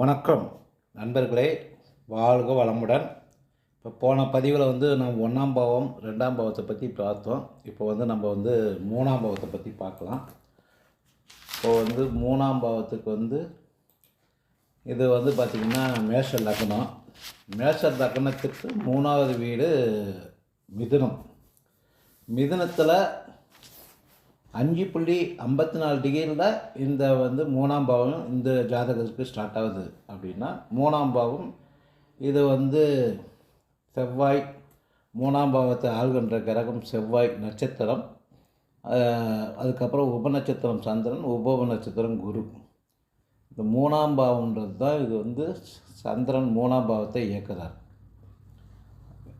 வணக்கம். நண்பர்களே வாழ்க வளமுடன். இப்போ போன பதிவில் வந்து நம்ம ஒன்றாம் பாவம் ரெண்டாம் பாவத்தை பற்றி பார்த்தோம். இப்போ வந்து நம்ம வந்து மூணாம் பாவத்தை பற்றி பார்க்கலாம். இப்போ வந்து மூணாம் பாவத்துக்கு வந்து இது வந்து பார்த்திங்கன்னா மேஷ லக்னம். மேஷ லக்னத்துக்கு மூணாவது வீடு மிதுனம். மிதுனத்தில் அஞ்சு புள்ளி ஐம்பத்தி நாலு டிகிரியில் இந்த வந்து மூணாம் பாவம் இந்த ஜாதகத்துக்கு ஸ்டார்ட் ஆகுது. அப்படின்னா மூணாம் பாவம் இது வந்து செவ்வாய் மூணாம் பாவத்தை ஆள்கின்ற கிரகம் செவ்வாய் நட்சத்திரம் அதுக்கப்புறம் உபநட்சத்திரம் சந்திரன் உப நட்சத்திரம் குரு. இந்த மூணாம் பாவம்ன்றது தான் இது வந்து சந்திரன் மூணாம் பாவத்தை இயக்குறார்.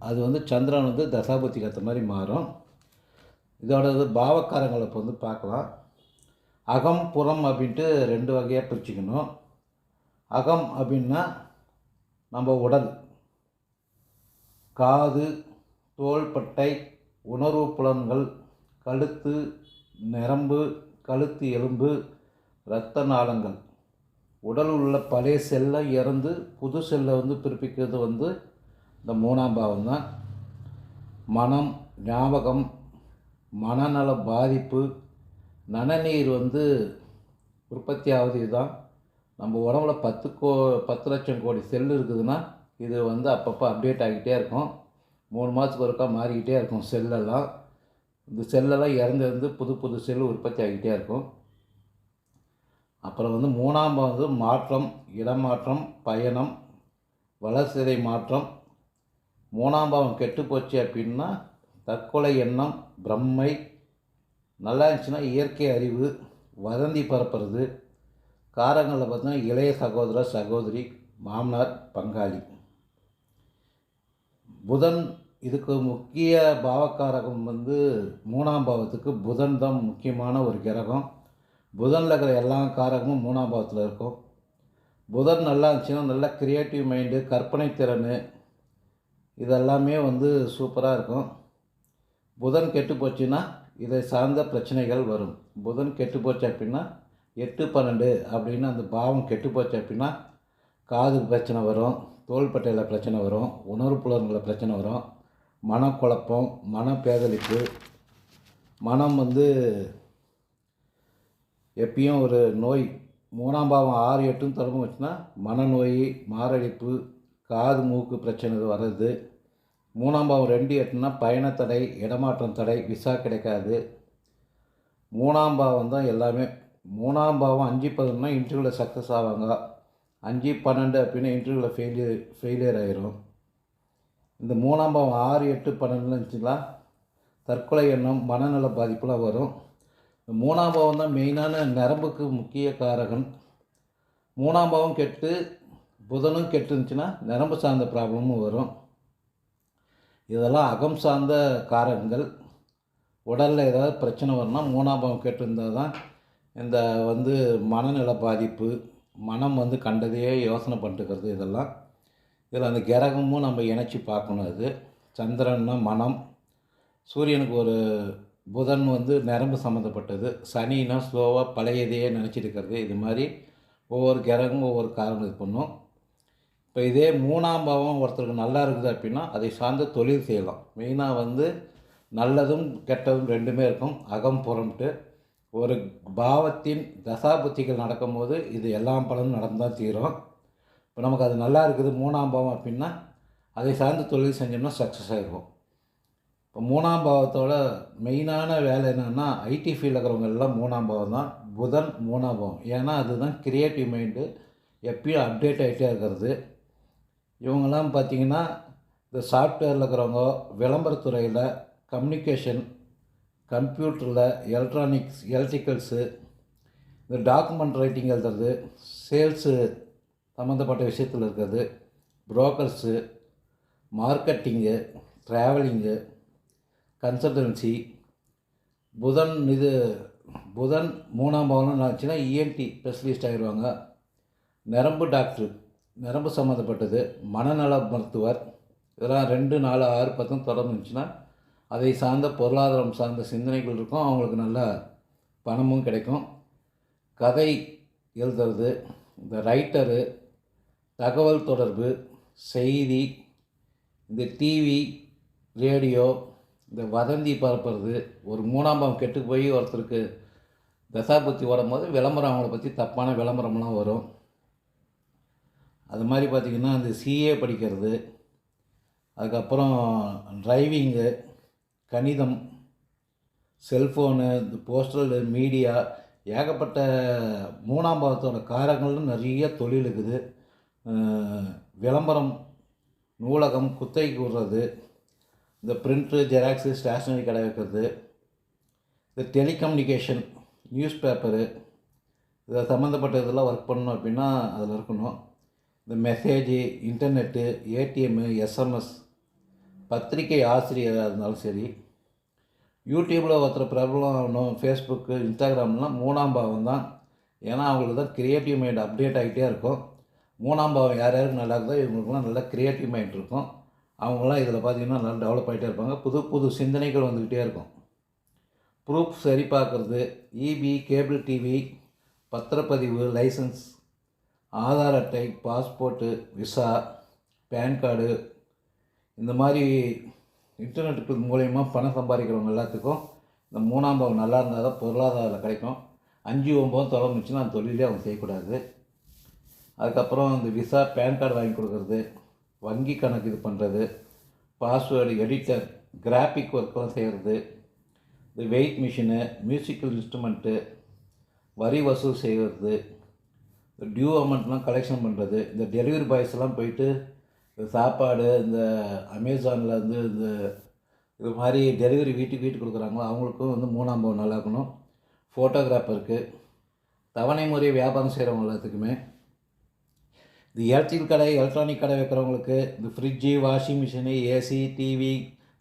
அது வந்து சந்திரன் வந்து தசாபுத்திக்கு ஏற்ற மாதிரி மாறும். இதோடது பாவக்காரங்களை இப்போ வந்து பார்க்கலாம். அகம் புறம் அப்படின்ட்டு ரெண்டு வகையாக பிரிச்சுக்கணும். அகம் அப்படின்னா நம்ம உடல். காது தோள்பட்டை உணர்வு புலன்கள் கழுத்து நரம்பு கழுத்து எலும்பு இரத்த நாளங்கள். உடல் உள்ள பழைய செல்லை இறந்து புது செல்லை வந்து பிறப்பிக்கிறது வந்து இந்த மூணாம் பாவம் தான் மனம் ஞாபகம் மனநல பாதிப்பு நனநீர் வந்து உற்பத்தி ஆகுது இதுதான். நம்ம உடம்புல பத்து கோ பத்து லட்சம் கோடி செல் இருக்குதுன்னா இது வந்து அப்பப்போ அப்டேட் ஆகிட்டே இருக்கும். மூணு மாதத்துக்கு ஒருக்கா மாறிக்கிட்டே இருக்கும் செல்லெல்லாம். இந்த செல்லெல்லாம் இறந்து இறந்து புது புது செல் உற்பத்தி ஆகிட்டே இருக்கும். அப்புறம் வந்து மூணாம் வந்து மாற்றம் இடமாற்றம் பயணம் வளர்சிதை மாற்றம். மூணாம் பாவம் கெட்டு போச்சு அப்படின்னா தற்கொலை எண்ணம் பிரம்மை. நல்லா இருந்துச்சுன்னா இயற்கை அறிவு வதந்தி பரப்புறது. காரங்களில் பார்த்தீங்கன்னா இளைய சகோதரர் சகோதரி மாமனார் பங்காளி. புதன் இதுக்கு முக்கிய பாவக்காரகம் வந்து மூணாம் பாவத்துக்கு புதன் தான் முக்கியமான ஒரு கிரகம். புதனில் இருக்கிற எல்லா காரகமும் மூணாம் பாவத்தில் இருக்கும். புதன் நல்லா இருந்துச்சுன்னா நல்ல க்ரியேட்டிவ் மைண்டு கற்பனை திறன். இதெல்லாமே வந்து சூப்பராக இருக்கும். புதன் கெட்டு போச்சுன்னா இதை சார்ந்த பிரச்சனைகள் வரும். புதன் கெட்டு போச்சு அப்படின்னா எட்டு பன்னெண்டு அப்படின்னு அந்த பாவம் கெட்டு போச்சு அப்படின்னா காது பிரச்சனை வரும் தோள்பட்டையில் பிரச்சனை வரும் உணர்வு புலன்களில் பிரச்சனை வரும் மனக்குழப்பம் மன பேதலிப்பு மனம் வந்து எப்பயும் ஒரு நோய். மூணாம் பாவம் ஆறு எட்டும் தொடர்பு வச்சுன்னா மனநோய் மாரடைப்பு காது மூக்கு பிரச்சனை வர்றது. மூணாம் பாவம் ரெண்டு எட்டுனா பயணத்தடை இடமாற்றம் தடை விசா கிடைக்காது. மூணாம் பாவம் தான் எல்லாமே. மூணாம் பாவம் அஞ்சு பதினொன்னா இன்டர்வியூவில் சக்ஸஸ் ஆவாங்க. அஞ்சு பன்னெண்டு அப்படின்னா இன்டர்வியூவில் ஃபெயிலியர் ஃபெயிலியர் ஆயிரும். இந்த மூணாம் பாவம் ஆறு எட்டு பன்னெண்டுன்னு இருந்துச்சுங்களா தற்கொலை எண்ணம் மனநல பாதிப்புலாம் வரும். இந்த மூணாம் பாவம் தான் மெயினான நரம்புக்கு முக்கிய காரகன். மூணாம் பாவம் கெட்டு புதனும் கெட்டு இருந்துச்சுன்னா நரம்பு சார்ந்த ப்ராப்ளமும் வரும். இதெல்லாம் அகம் சார்ந்த காரணங்கள் உடலில் ஏதாவது பிரச்சனை வரணும்னா மூணாம் பாவம் கேட்டிருந்தால் தான் இந்த வந்து மனநல பாதிப்பு மனம் வந்து கண்டதையே யோசனை பண்ணிட்டுக்கிறது இதெல்லாம். இதில் அந்த கிரகமும் நம்ம இணைச்சி பார்க்கணும் அது. சந்திரன்னா மனம். சூரியனுக்கு ஒரு புதன் வந்து நரம்பு சம்மந்தப்பட்டது சனின்னா ஸ்லோவாக பழையதையே நினச்சிட்டு இருக்கிறது. இது மாதிரி ஒவ்வொரு கிரகமும் ஒவ்வொரு காரணம் இது பண்ணும். இப்போ இதே மூணாம் பாவம் ஒருத்தருக்கு நல்லா இருக்குது அப்படின்னா அதை சார்ந்த தொழில் செய்யலாம். மெயினாக வந்து நல்லதும் கெட்டதும் ரெண்டுமே இருக்கும். அகம் புறம்ட்டு ஒரு பாவத்தின் தசாபுத்திகள் நடக்கும்போது இது எல்லா பலனும் நடந்தால் தீரும். இப்போ நமக்கு அது நல்லா இருக்குது மூணாம் பாவம் அப்படின்னா அதை சார்ந்து தொழில் செஞ்சோம்னா சக்ஸஸ் ஆகிருக்கும் இப்போ மூணாம் பாவத்தோட மெயினான வேலை என்னென்னா ஐடி ஃபீல்டில் இருக்கிறவங்க எல்லாம் மூணாம் பாவம் தான். புதன் மூணாம் பாவம். ஏன்னா அதுதான் கிரியேட்டிவ் மைண்டு எப்பயும் அப்டேட் ஆகிட்டே இருக்கிறது. இவங்கெல்லாம் பார்த்தீங்கன்னா இந்த சாஃப்ட்வேரில் இருக்கிறவங்க விளம்பரத்துறையில் கம்யூனிகேஷன் கம்ப்யூட்டரில் எலக்ட்ரானிக்ஸ் எலக்ட்ரிக்கல்ஸு இந்த டாக்குமெண்ட் ரைட்டிங் எழுதுறது சேல்ஸு சம்மந்தப்பட்ட விஷயத்தில் இருக்கிறது புரோக்கர்ஸு மார்க்கெட்டிங்கு ட்ராவலிங்கு கன்சல்டன்சி புதன் இது புதன் மூணாம் பவனம் ஆச்சுன்னா இஎன்டி ஸ்பெஷலிஸ்ட் ஆகிடுவாங்க நரம்பு டாக்டர் நரம்பு சம்மந்தப்பட்டது மனநல மருத்துவர் இதெல்லாம் ரெண்டு நாலு ஆறு பத்தும் தொடர்ந்து இருந்துச்சுன்னா அதை சார்ந்த பொருளாதாரம் சார்ந்த சிந்தனைகள் இருக்கும். அவங்களுக்கு நல்ல பணமும் கிடைக்கும். கதை எழுதுறது இந்த ரைட்டரு தகவல் தொடர்பு செய்தி இந்த டிவி ரேடியோ இந்த வதந்தி பரப்புறது ஒரு மூணாம் பாவம் கெட்டு போய் ஒருத்தருக்கு தசாபுத்தி வரும்போது விளம்பரம் அவங்கள பற்றி தப்பான விளம்பரம்லாம் வரும். அது மாதிரி பார்த்திங்கன்னா அந்த சிஏ படிக்கிறது அதுக்கப்புறம் டிரைவிங்கு கணிதம் செல்ஃபோனு இந்த போஸ்டல் மீடியா ஏகப்பட்ட மூணாம் பாகத்தோட காரங்களும் நிறைய தொழில் இருக்குது. விளம்பரம் நூலகம் குத்தகைக்கு விடுறது இந்த பிரிண்ட்ரு ஜெராக்ஸு ஸ்டேஷ்னரி கடை வைக்கிறது இந்த டெலிகம்யூனிகேஷன் நியூஸ் பேப்பரு இதை சம்மந்தப்பட்ட இதெல்லாம் ஒர்க் பண்ணணும் அப்படின்னா அதில் இருக்கணும். இந்த மெசேஜு இன்டர்நெட்டு ஏடிஎம்மு எஸ்எம்எஸ் பத்திரிக்கை ஆசிரியராக இருந்தாலும் சரி யூடியூப்பில் ஒருத்தர் பிரபலம் ஆகணும் ஃபேஸ்புக்கு இன்ஸ்டாகிராம்லாம் மூணாம் பாவம் தான். ஏன்னா அவங்களுக்கு தான் க்ரியேட்டிவ் மைண்ட் அப்டேட் ஆகிட்டே இருக்கும். மூணாம் பாவம் யார் யாருக்கு நல்லா இருக்குதோ இவங்களுக்குலாம் நல்ல க்ரியேட்டிவ் மைண்ட் இருக்கும். அவங்களாம் இதில் பார்த்தீங்கன்னா நல்லா டெவலப் ஆகிட்டே இருப்பாங்க. புது புது சிந்தனைகள் வந்துக்கிட்டே இருக்கும். ப்ரூஃப் சரி பார்க்குறது இபி கேபிள் டிவி பத்திரப்பதிவு லைசன்ஸ் ஆதார் அட்டை பாஸ்போர்ட்டு விசா பேன் கார்டு இந்த மாதிரி இன்டர்நெட்டுக்கு மூலயமா பணம் சம்பாதிக்கிறவங்க எல்லாத்துக்கும் இந்த மூணாம் பாவம் நல்லா இருந்தால் தான் பொருளாதாரம் கிடைக்கும். அஞ்சு ஒம்பது தொடர்ந்துச்சுன்னா அந்த தொழிலே அவங்க செய்யக்கூடாது. அதுக்கப்புறம் இந்த விசா பேன் கார்டு வாங்கி கொடுக்குறது வங்கி கணக்கு இது பண்ணுறது பாஸ்வேர்டு எடிட்டர் கிராஃபிக் ஒர்க்கெலாம் செய்கிறது இந்த வெயிட் மிஷினு மியூசிக்கல் இன்ஸ்ட்ருமெண்ட்டு வரி வசூல் செய்கிறது டியூ அமௌண்ட்லாம் கலெக்ஷன் பண்ணுறது இந்த டெலிவரி பாய்ஸ்லாம் போயிட்டு இந்த சாப்பாடு இந்த அமேசானில் வந்து இந்த இது மாதிரி டெலிவரி வீட்டுக்கு வீட்டுக்கு கொடுக்குறாங்களோ அவங்களுக்கும் வந்து மூணாம் பாவம் நல்லா இருக்கணும். ஃபோட்டோகிராஃபருக்கு தவணை முறை வியாபாரம் செய்கிறவங்க எல்லாத்துக்குமே. இந்த எலக்ட்ரிக் கடை எலக்ட்ரானிக் கடை வைக்கிறவங்களுக்கு இந்த fridge washing machine AC TV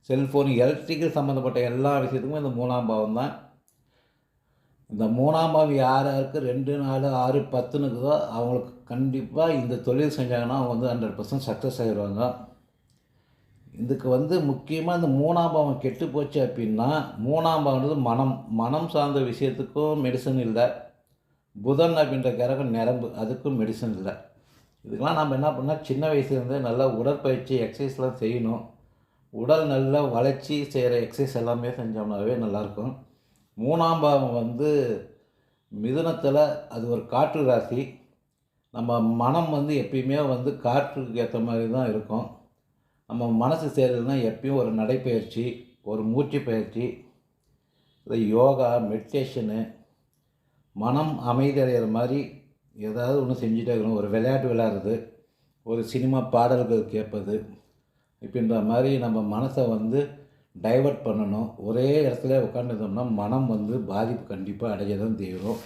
cellphone electrical சம்மந்தப்பட்ட எல்லா விஷயத்துக்கும் இந்த மூணாம் பாவம் தான். இந்த மூணாம் பாவம் யார் யாருக்கு ரெண்டு நாலு ஆறு பத்துன்னு இருக்குதோ அவங்களுக்கு கண்டிப்பாக இந்த தொழில் செஞ்சாங்கன்னா அவங்க வந்து ஹண்ட்ரட் பர்சன்ட் சக்ஸஸ் ஆகிடுவாங்க இதுக்கு வந்து முக்கியமாக இந்த மூணாம் பாவம் கெட்டு போச்சு அப்படின்னா மூணாம் பாவம்ன்றது மனம் மனம் சார்ந்த விஷயத்துக்கும் மெடிசன் இல்லை. புதன் அப்படின்ற கிரகம் நிரம்பு அதுக்கும் மெடிசன் இல்லை. இதுக்கெல்லாம் நம்ம என்ன பண்ணால் சின்ன வயசுலேருந்தே நல்லா உடற்பயிற்சி எக்ஸசைஸ்லாம் செய்யணும். உடல் நல்லா வளர்ச்சி செய்கிற எக்ஸசைஸ் எல்லாமே செஞ்சோம்னாவே நல்லாயிருக்கும் மூணாம் பாவம் வந்து மிதுனத்தில் அது ஒரு காற்று ராசி. நம்ம மனம் வந்து எப்பயுமே வந்து காற்றுக்கு ஏற்ற மாதிரி தான் இருக்கும். நம்ம மனசு செய்கிறதுனா எப்பயும் ஒரு நடைப்பயிற்சி ஒரு மூச்சு பயிற்சி இந்த யோகா மெடிடேஷனு மனம் அமைதி அடைகிற மாதிரி ஏதாவது ஒன்று செஞ்சுட்டே இருக்கணும். ஒரு விளையாட்டு விளையாடுறது ஒரு சினிமா பாடல்கள் கேட்பது இப்படின்ற மாதிரி நம்ம மனசை வந்து டைவர்ட் பண்ணணும். ஒரே இடத்துல உட்காந்துருந்தோம்னா மனம் வந்து பாதிப்பு கண்டிப்பாக அடைய தான் தீரும்.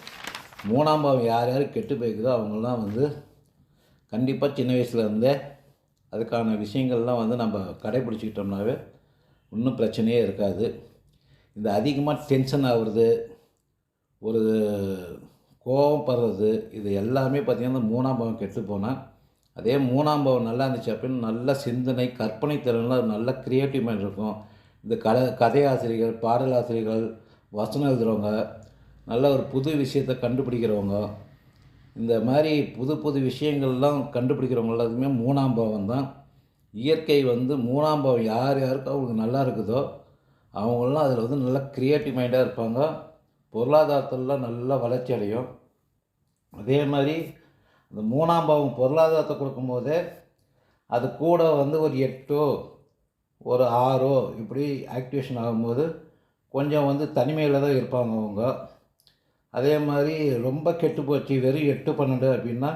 மூணாம் பாவம் யார் யார் கெட்டு போய்க்குதோ அவங்களாம் வந்து கண்டிப்பாக சின்ன வயசுலேருந்தே அதுக்கான விஷயங்கள்லாம் வந்து நம்ம கடைப்பிடிச்சிக்கிட்டோம்னாவே ஒன்றும் பிரச்சனையே இருக்காது. இந்த அதிகமாக டென்ஷன் ஆகுறது ஒரு கோபம் படுறது இது எல்லாமே பார்த்திங்கன்னா மூணாம் பாவம் கெட்டு போனால் அதே மூணாம் பாவம் நல்லா இருந்துச்சு அப்படின்னு நல்ல சிந்தனை கற்பனை திறன்லாம் நல்ல க்ரியேட்டிவ் மைண்ட் இருக்கும். இந்த கதை கதையாசிரியர்கள் பாடலாசிரியர்கள் வசனம் எழுதுகிறவங்க நல்ல ஒரு புது விஷயத்தை கண்டுபிடிக்கிறவங்க இந்த மாதிரி புது புது விஷயங்கள்லாம் கண்டுபிடிக்கிறவங்க எல்லாத்துக்குமே மூணாம் பாவம் தான். இயற்கை வந்து மூணாம் பாவம் யார் யாருக்கு அவங்களுக்கு நல்லா இருக்குதோ அவங்களாம் அதில் வந்து நல்லா க்ரியேட்டிவ் மைண்டாக இருப்பாங்க. பொருளாதாரத்திலலாம் நல்லா வளர்ச்சி அடையும். அதே மாதிரி இந்த மூணாம் பாவம் பொருளாதாரத்தை கொடுக்கும்போதே அது கூட வந்து ஒரு எட்டோ ஒரு ஆறோ இப்படி ஆக்டிவேஷன் ஆகும்போது கொஞ்சம் வந்து தனிமையில் தான் இருப்பாங்க அவங்க. அதே மாதிரி ரொம்ப கெட்டு போச்சு வெறும் எட்டு பன்னெண்டு அப்படின்னா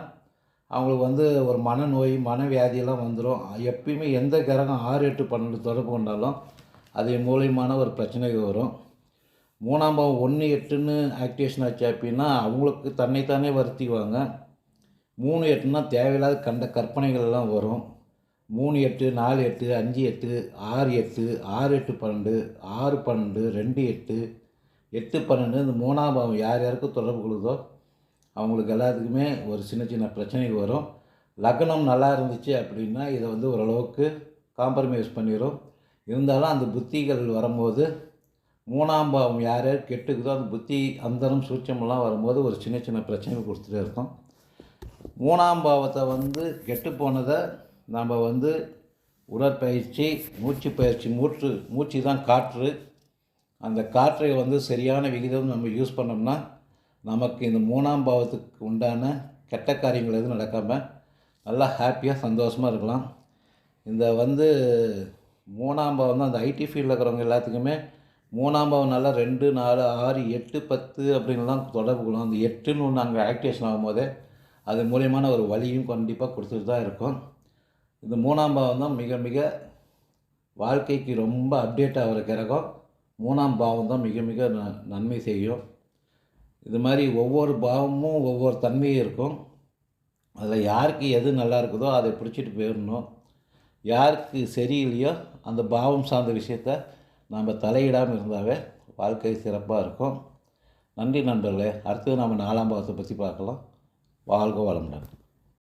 அவங்களுக்கு வந்து ஒரு மனநோய் மனவியாதியெல்லாம் வந்துடும் எப்பயுமே எந்த கிரகம் ஆறு எட்டு பன்னெண்டு தொடர்பு கொண்டாலும் அது மூலியமான ஒரு பிரச்சனைகள் வரும். மூணாம் பாவம் ஒன்று எட்டுன்னு ஆக்டிவேஷன் ஆச்சு அப்படின்னா அவங்களுக்கு தன்னைத்தானே வருத்திக்குவாங்க. மூணு எட்டுன்னா தேவையில்லாத கண்ட கற்பனைகள்லாம் வரும். மூணு எட்டு நாலு எட்டு அஞ்சு எட்டு ஆறு எட்டு ஆறு எட்டு பன்னெண்டு ஆறு பன்னெண்டு ரெண்டு எட்டு எட்டு பன்னெண்டு. இந்த மூணாம் பாவம் யார் யாருக்கு தொடர்பு கொள்ளுதோ அவங்களுக்கு எல்லாத்துக்குமே ஒரு சின்ன சின்ன பிரச்சனைகள் வரும். லக்னம் நல்லா இருந்துச்சு அப்படின்னா இதை வந்து ஓரளவுக்கு காம்ப்ரமைஸ் பண்ணிடும் இருந்தாலும் அந்த புத்திகள் வரும்போது மூணாம் பாவம் யார் யார் கெட்டுக்குதோ அந்த புத்தி அந்தரம் சூட்சமெல்லாம் வரும்போது ஒரு சின்ன சின்ன பிரச்சனைகள் கொடுத்துட்டே இருக்கும். மூணாம் பாவத்தை வந்து கெட்டு போனதை நம்ம வந்து உடற்பயிற்சி மூச்சு பயிற்சி மூச்சு மூச்சு தான் காற்று. அந்த காற்றை வந்து சரியான விகிதம் நம்ம யூஸ் பண்ணோம்னா நமக்கு இந்த மூணாம் பாவத்துக்கு உண்டான கெட்ட காரியங்கள் எதுவும் நடக்காமல் நல்லா ஹாப்பியாக சந்தோஷமாக இருக்கலாம். இந்த வந்து மூணாம் பாவம் தான் அந்த ஐடி ஃபீல்டில் இருக்கிறவங்க எல்லாத்துக்குமே மூணாம் பாவம் நல்லா ரெண்டு நாலு ஆறு எட்டு பத்து அப்படின்லாம் தொடர்பு கொள்ளும் அந்த எட்டுன்னு ஒன்று அங்கே ஆக்டிவேஷன் ஆகும்போதே அது மூலியமான ஒரு வழியும் கண்டிப்பாக கொடுத்துட்டு தான் இருக்கும். இந்த மூணாம் பாவம் தான் மிக மிக வாழ்க்கைக்கு ரொம்ப அப்டேட் ஆகிற கிரகம். மூணாம் பாவம் தான் மிக மிக ந நன்மை செய்யும். இது மாதிரி ஒவ்வொரு பாவமும் ஒவ்வொரு தன்மையும் இருக்கும். அதில் யாருக்கு எது நல்லா இருக்குதோ அதை பிடிச்சிட்டு போயிடணும். யாருக்கு சரியில்லையோ அந்த பாவம் சார்ந்த விஷயத்த நாம் தலையிடாமல் இருந்தாவே வாழ்க்கை சிறப்பாக இருக்கும். நன்றி நண்பர்களே அடுத்தது நம்ம நாலாம் பாவத்தை பற்றி பார்க்கலாம். வாழ்க வளமுடன்.